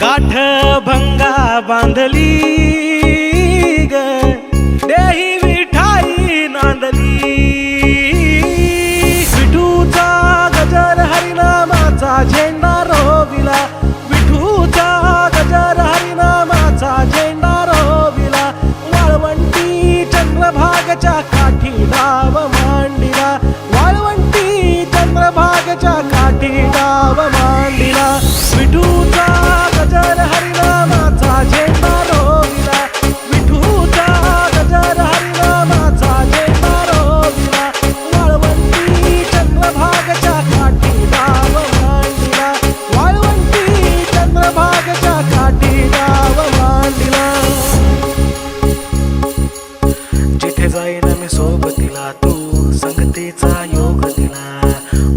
गाठ भंगा बांधली ग. देही विठाई नांदली. विठूचा गजर हरिनामाचा झेंडा रोविला. विठूचा गजर हरिनामाचा झेंडा रोविला. वाळवंटी चंद्रभागच्या काठी नाव मांडिला. वाळवंटी चंद्रभागच्या मी सोबतीला तू संगतीचा योग दिला.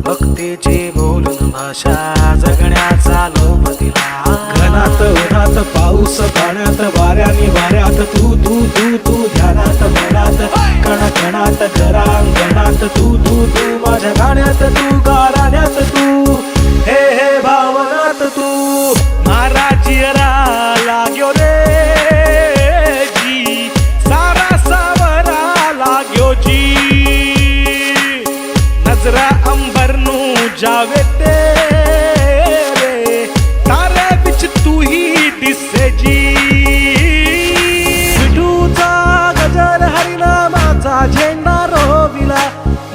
भक्तीची बोलून भाषा जगण्याचा लोभ दिला. घनात उन्हात पाऊस पाण्यात वाऱ्याने वाऱ्यात तू तू तू तू ध्यानात मनात कणकणात घरांगणात तू तू तू माझ्या गाण्यात तू अंबरनू जावे ते रे तारे बिच तू ही दिसे जी। विठूचा गजर हरिनामाचा झेंडा रोविला।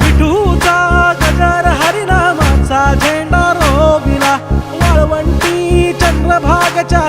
विठूचा गजर हरिनामाचा झेंडा रोविला। वाळवंटी चंद्रभागच्या